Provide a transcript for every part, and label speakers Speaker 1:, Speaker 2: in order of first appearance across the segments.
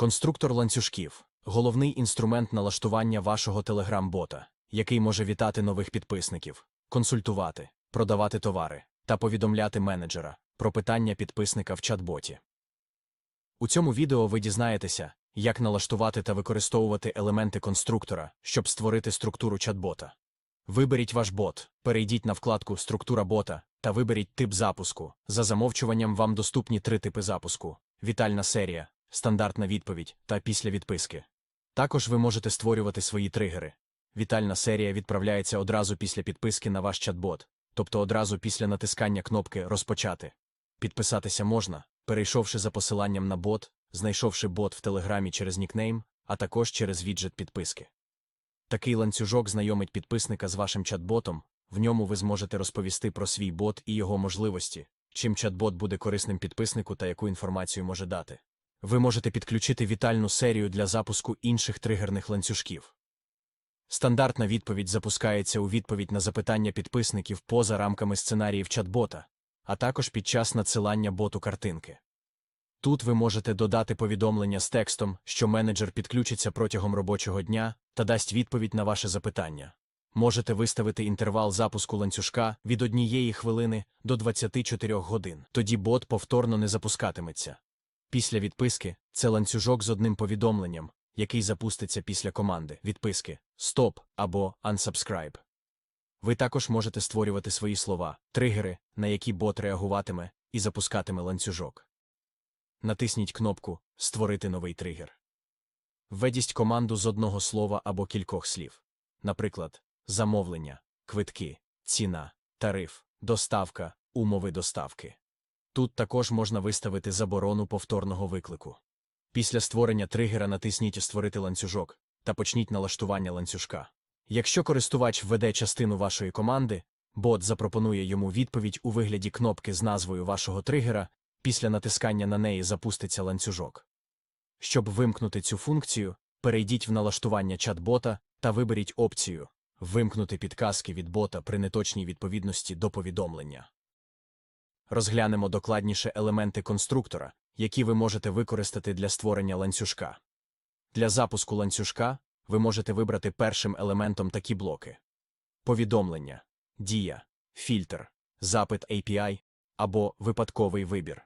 Speaker 1: Конструктор ланцюжків головний інструмент налаштування вашого телеграм-бота, який може вітати нових підписників, консультувати, продавати товари та повідомляти менеджера про питання підписника в чат-боті. У цьому відео ви дізнаєтеся, як налаштувати та використовувати елементи конструктора, щоб створити структуру чат-бота. Виберіть ваш бот, перейдіть на вкладку Структура бота та виберіть тип запуску. За замовчуванням вам доступні три типи запуску: вітальна серія, стандартна відповідь та після відписки. Також ви можете створювати свої тригери. Вітальна серія відправляється одразу після підписки на ваш чат-бот, тобто одразу після натискання кнопки Розпочати. Підписатися можна, перейшовши за посиланням на бот, знайшовши бот в Телеграмі через нікнейм, а також через віджит підписки. Такий ланцюжок знайомить підписника з вашим чат-ботом, в ньому ви зможете розповісти про свій бот і його можливості, чим чат-бот буде корисним підписнику та яку інформацію може дати. Ви можете підключити вітальну серію для запуску інших тригерних ланцюжків. Стандартна відповідь запускається у відповідь на запитання підписників поза рамками сценаріїв чат-бота, а також під час надсилання боту картинки. Тут ви можете додати повідомлення з текстом, що менеджер підключиться протягом робочого дня та дасть відповідь на ваше запитання. Можете виставити інтервал запуску ланцюжка від однієї хвилини до 24 годин. Тоді бот повторно не запускатиметься. Після відписки це ланцюжок з одним повідомленням, який запуститься після команди відписки Стоп або Unsubscribe. Ви також можете створювати свої слова, тригери, на які бот реагуватиме і запускатиме ланцюжок. Натисніть кнопку Створити новий тригер. Введіть команду з одного слова або кількох слів. Наприклад, замовлення, квитки, ціна, тариф, доставка, умови доставки. Тут також можна виставити заборону повторного виклику. Після створення тригера натисніть Створити ланцюжок та почніть налаштування ланцюжка. Якщо користувач введе частину вашої команди, бот запропонує йому відповідь у вигляді кнопки з назвою вашого тригера, після натискання на неї запуститься ланцюжок. Щоб вимкнути цю функцію, перейдіть в налаштування чат-бота та виберіть опцію Вимкнути підказки від бота при неточній відповідності до повідомлення. Розглянемо докладніше елементи конструктора, які ви можете використати для створення ланцюжка. Для запуску ланцюжка ви можете вибрати першим елементом такі блоки: повідомлення, дія, фільтр, запит API або випадковий вибір.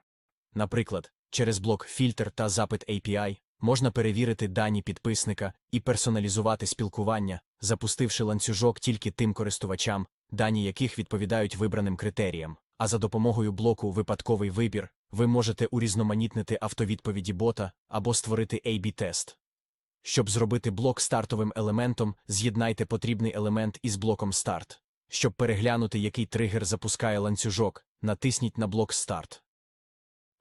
Speaker 1: Наприклад, через блок фільтр та запит API можна перевірити дані підписника і персоналізувати спілкування, запустивши ланцюжок тільки тим користувачам, дані яких відповідають вибраним критеріям. А за допомогою блоку Випадковий вибір ви можете урізноманітнити автовідповіді бота або створити A-B-тест. Щоб зробити блок стартовим елементом, з'єднайте потрібний елемент із блоком старт. Щоб переглянути, який тригер запускає ланцюжок, натисніть на блок старт.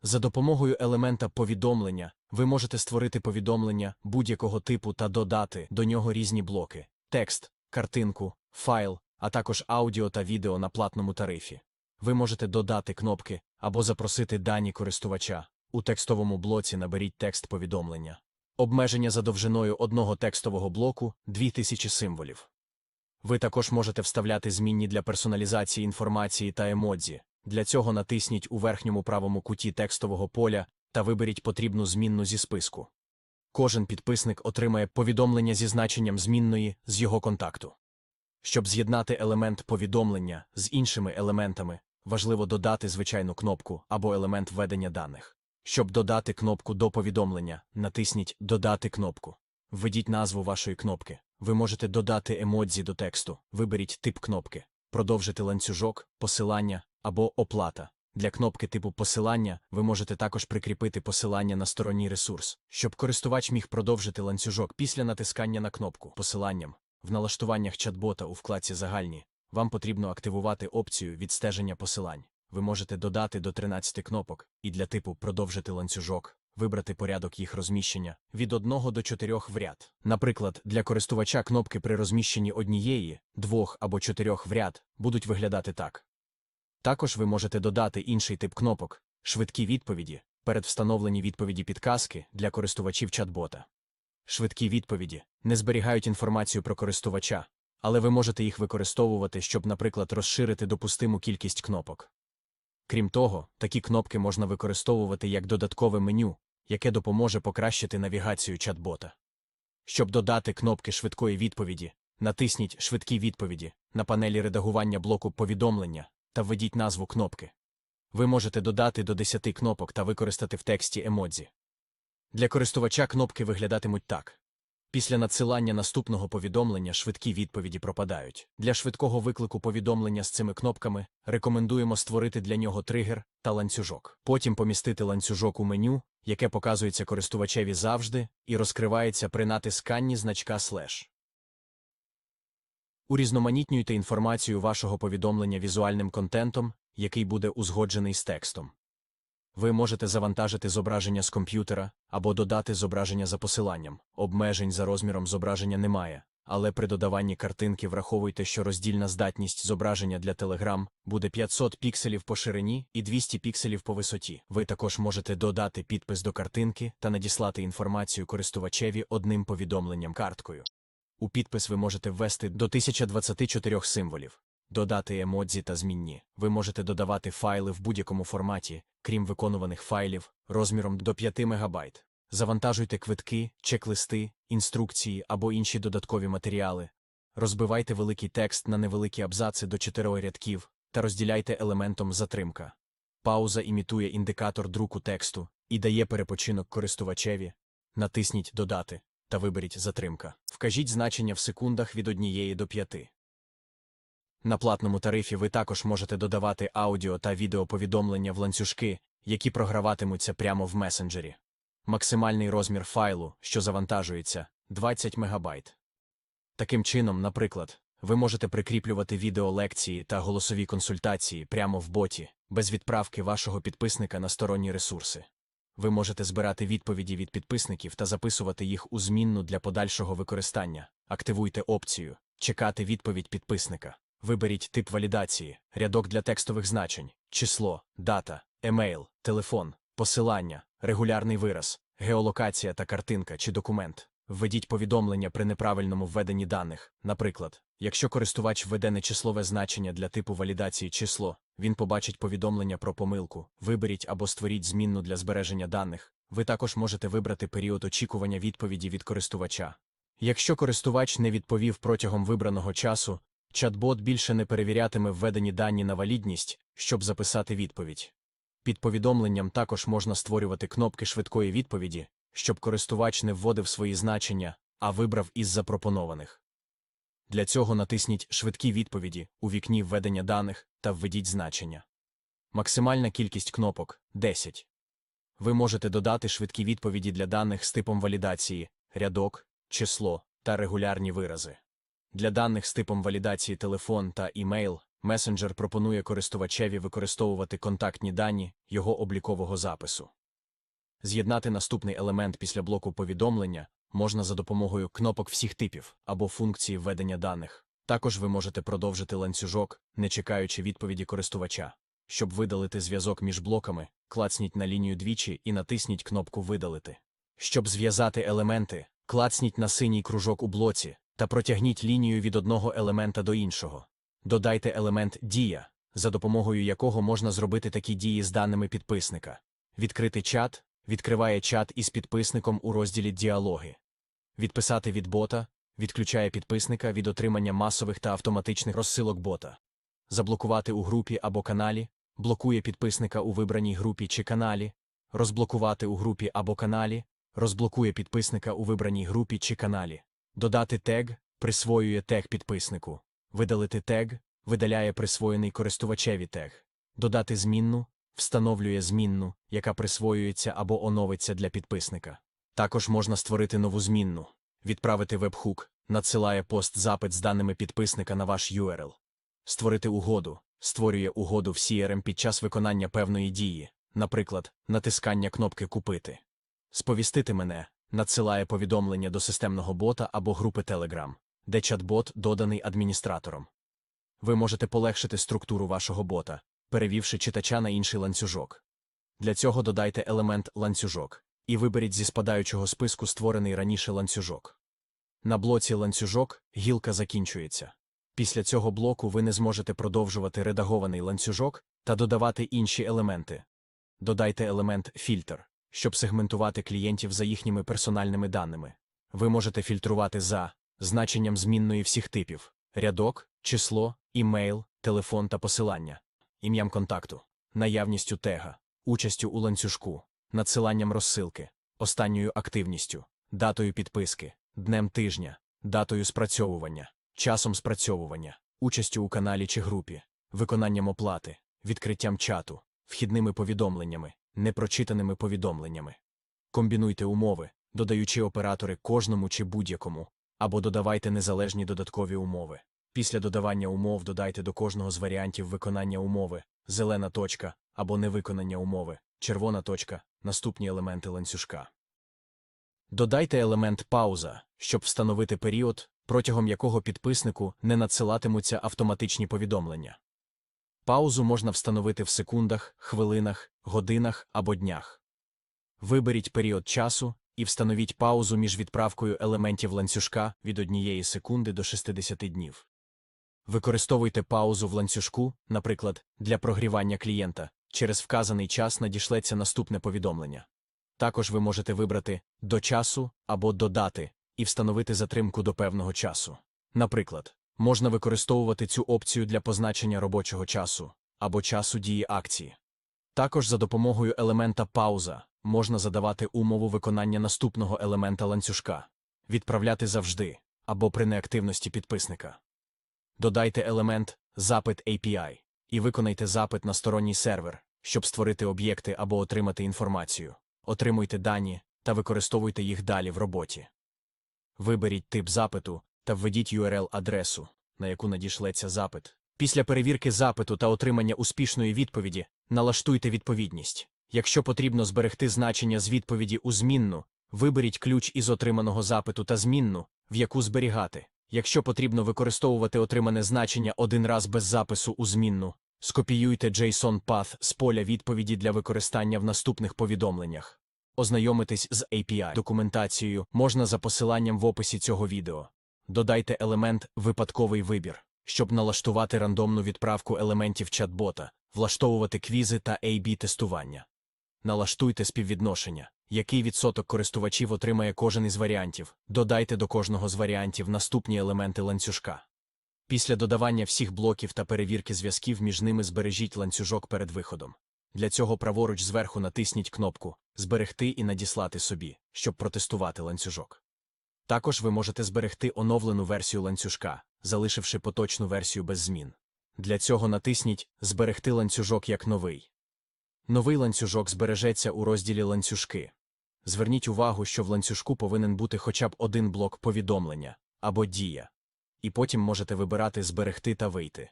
Speaker 1: За допомогою елемента повідомлення ви можете створити повідомлення будь-якого типу та додати до нього різні блоки: текст, картинку, файл, а також аудіо та відео на платному тарифі. Ви можете додати кнопки або запросити дані користувача. У текстовому блоці наберіть текст повідомлення. Обмеження за довжиною одного текстового блоку 2000 символів. Ви також можете вставляти змінні для персоналізації інформації та емодзі. Для цього натисніть у верхньому правому куті текстового поля та виберіть потрібну змінну зі списку. Кожен підписник отримає повідомлення зі значенням змінної з його контакту. Щоб з'єднати елемент повідомлення з іншими елементами, важливо додати звичайну кнопку або елемент введення даних. Щоб додати кнопку до повідомлення, натисніть Додати кнопку. Введіть назву вашої кнопки. Ви можете додати емодзі до тексту, виберіть тип кнопки, продовжити ланцюжок, посилання або оплата. Для кнопки типу посилання ви можете також прикріпити посилання на сторонній ресурс, щоб користувач міг продовжити ланцюжок після натискання на кнопку посиланням. В налаштуваннях чат-бота у вкладці Загальні вам потрібно активувати опцію відстеження посилань. Ви можете додати до 13 кнопок і для типу продовжити ланцюжок, вибрати порядок їх розміщення від 1 до 4 в ряд. Наприклад, для користувача кнопки при розміщенні однієї, двох або чотирьох в ряд будуть виглядати так. Також ви можете додати інший тип кнопок швидкі відповіді, передвстановлені відповіді підказки для користувачів чат-бота. Швидкі відповіді не зберігають інформацію про користувача, але ви можете їх використовувати, щоб, наприклад, розширити допустиму кількість кнопок. Крім того, такі кнопки можна використовувати як додаткове меню, яке допоможе покращити навігацію чат-бота. Щоб додати кнопки швидкої відповіді, натисніть Швидкі відповіді на панелі редагування блоку повідомлення та введіть назву кнопки. Ви можете додати до 10 кнопок та використати в тексті емодзі. Для користувача кнопки виглядатимуть так. Після надсилання наступного повідомлення швидкі відповіді пропадають. Для швидкого виклику повідомлення з цими кнопками рекомендуємо створити для нього тригер та ланцюжок. Потім помістити ланцюжок у меню, яке показується користувачеві завжди і розкривається при натисканні значка слеш. Урізноманітнюйте інформацію вашого повідомлення візуальним контентом, який буде узгоджений з текстом. Ви можете завантажити зображення з комп'ютера або додати зображення за посиланням. Обмежень за розміром зображення немає, але при додаванні картинки враховуйте, що роздільна здатність зображення для Telegram буде 500 пікселів по ширині і 200 пікселів по висоті. Ви також можете додати підпис до картинки та надіслати інформацію користувачеві одним повідомленням карткою. У підпис ви можете ввести до 1024 символів. Додати емодзі та змінні. Ви можете додавати файли в будь-якому форматі, крім виконуваних файлів, розміром до 5 МБ. Завантажуйте квитки, чек-листи, інструкції або інші додаткові матеріали. Розбивайте великий текст на невеликі абзаци до 4 рядків та розділяйте елементом затримка. Пауза імітує індикатор друку тексту і дає перепочинок користувачеві. Натисніть Додати та виберіть затримка. Вкажіть значення в секундах від 1 до 5. На платному тарифі ви також можете додавати аудіо та відеоповідомлення в ланцюжки, які програватимуться прямо в месенджері. Максимальний розмір файлу, що завантажується, 20 МБ. Таким чином, наприклад, ви можете прикріплювати відеолекції та голосові консультації прямо в боті, без відправки вашого підписника на сторонні ресурси. Ви можете збирати відповіді від підписників та записувати їх у змінну для подальшого використання. Активуйте опцію Чекати відповідь підписника. Виберіть тип валідації, рядок для текстових значень, число, дата, емейл, телефон, посилання, регулярний вираз, геолокація та картинка чи документ. Введіть повідомлення при неправильному введенні даних. Наприклад, якщо користувач введе нечислове значення для типу валідації число, він побачить повідомлення про помилку. Виберіть або створіть змінну для збереження даних. Ви також можете вибрати період очікування відповіді від користувача. Якщо користувач не відповів протягом вибраного часу, чат-бот більше не перевірятиме введені дані на валідність, щоб записати відповідь. Під повідомленням також можна створювати кнопки швидкої відповіді, щоб користувач не вводив свої значення, а вибрав із запропонованих. Для цього натисніть Швидкі відповіді у вікні введення даних та введіть значення. Максимальна кількість кнопок 10. Ви можете додати швидкі відповіді для даних з типом валідації, рядок, число та регулярні вирази. Для даних з типом валідації телефон та імейл месенджер пропонує користувачеві використовувати контактні дані його облікового запису. З'єднати наступний елемент після блоку повідомлення можна за допомогою кнопок всіх типів або функції введення даних. Також ви можете продовжити ланцюжок, не чекаючи відповіді користувача. Щоб видалити зв'язок між блоками, клацніть на лінію двічі і натисніть кнопку Видалити. Щоб зв'язати елементи, клацніть на синій кружок у блоці та протягніть лінію від одного елемента до іншого. Додайте елемент Дія, за допомогою якого можна зробити такі дії з даними підписника. Відкрити чат відкриває чат із підписником у розділі Діалоги. Відписати від бота відключає підписника від отримання масових та автоматичних розсилок бота. Заблокувати у групі або каналі блокує підписника у вибраній групі чи каналі, розблокувати у групі або каналі, розблокує підписника у вибраній групі чи каналі. Додати тег присвоює тег підписнику. Видалити тег видаляє присвоєний користувачеві тег. Додати змінну встановлює змінну, яка присвоюється або оновиться для підписника. Також можна створити нову змінну, відправити вебхук, надсилає пост-запит з даними підписника на ваш URL. Створити угоду створює угоду в CRM під час виконання певної дії, наприклад, натискання кнопки Купити. Сповістити мене надсилає повідомлення до системного бота або групи Telegram, де чат-бот доданий адміністратором. Ви можете полегшити структуру вашого бота, перевівши читача на інший ланцюжок. Для цього додайте елемент ланцюжок і виберіть зі спадаючого списку створений раніше ланцюжок. На блоці ланцюжок гілка закінчується. Після цього блоку ви не зможете продовжувати редагований ланцюжок та додавати інші елементи. Додайте елемент фільтр. Щоб сегментувати клієнтів за їхніми персональними даними. Ви можете фільтрувати за значенням змінної всіх типів: рядок, число, імейл, телефон та посилання, ім'ям контакту, наявністю тега, участю у ланцюжку, надсиланням розсилки, останньою активністю, датою підписки, днем тижня, датою спрацьовування, часом спрацьовування, участю у каналі чи групі, виконанням оплати, відкриттям чату, вхідними повідомленнями, непрочитаними повідомленнями. Комбінуйте умови, додаючи оператори кожному чи будь-якому, або додавайте незалежні додаткові умови. Після додавання умов додайте до кожного з варіантів виконання умови зелена точка або невиконання умови, червона точка, наступні елементи ланцюжка. Додайте елемент пауза, щоб встановити період, протягом якого підписнику не надсилатимуться автоматичні повідомлення. Паузу можна встановити в секундах, хвилинах, годинах або днях. Виберіть період часу і встановіть паузу між відправкою елементів ланцюжка від 1 секунди до 60 днів. Використовуйте паузу в ланцюжку, наприклад, для прогрівання клієнта. Через вказаний час надішлеться наступне повідомлення. Також ви можете вибрати до часу або до дати і встановити затримку до певного часу. Наприклад, можна використовувати цю опцію для позначення робочого часу або часу дії акції. Також за допомогою елемента пауза можна задавати умову виконання наступного елемента ланцюжка, відправляти завжди або при неактивності підписника. Додайте елемент запит API і виконайте запит на сторонній сервер, щоб створити об'єкти або отримати інформацію. Отримуйте дані та використовуйте їх далі в роботі. Виберіть тип запиту та введіть URL-адресу, на яку надішлеться запит. Після перевірки запиту та отримання успішної відповіді налаштуйте відповідність. Якщо потрібно зберегти значення з відповіді у змінну, виберіть ключ із отриманого запиту та змінну, в яку зберігати. Якщо потрібно використовувати отримане значення один раз без запису у змінну, скопіюйте JSON Path з поля відповіді для використання в наступних повідомленнях. Ознайомитись з API документацією можна за посиланням в описі цього відео. Додайте елемент випадковий вибір, щоб налаштувати рандомну відправку елементів чат-бота, влаштовувати квізи та A-B тестування. Налаштуйте співвідношення, який відсоток користувачів отримає кожен із варіантів. Додайте до кожного з варіантів наступні елементи ланцюжка. Після додавання всіх блоків та перевірки зв'язків між ними збережіть ланцюжок перед виходом. Для цього праворуч зверху натисніть кнопку Зберегти і надіслати собі, щоб протестувати ланцюжок. Також ви можете зберегти оновлену версію ланцюжка, залишивши поточну версію без змін. Для цього натисніть Зберегти ланцюжок як новий. Новий ланцюжок збережеться у розділі ланцюжки. Зверніть увагу, що в ланцюжку повинен бути хоча б один блок повідомлення або дія. І потім можете вибирати Зберегти та вийти.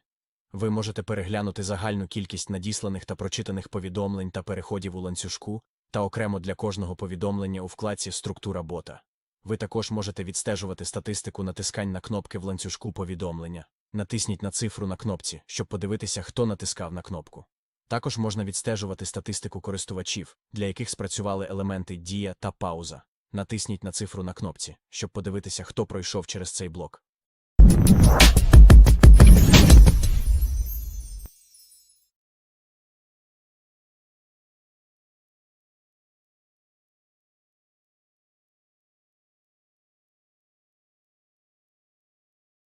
Speaker 1: Ви можете переглянути загальну кількість надісланих та прочитаних повідомлень та переходів у ланцюжку та окремо для кожного повідомлення у вкладці Структура бота. Ви також можете відстежувати статистику натискань на кнопки в ланцюжку повідомлення. Натисніть на цифру на кнопці, щоб подивитися, хто натискав на кнопку. Також можна відстежувати статистику користувачів, для яких спрацювали елементи дія та пауза. Натисніть на цифру на кнопці, щоб подивитися, хто пройшов через цей блок.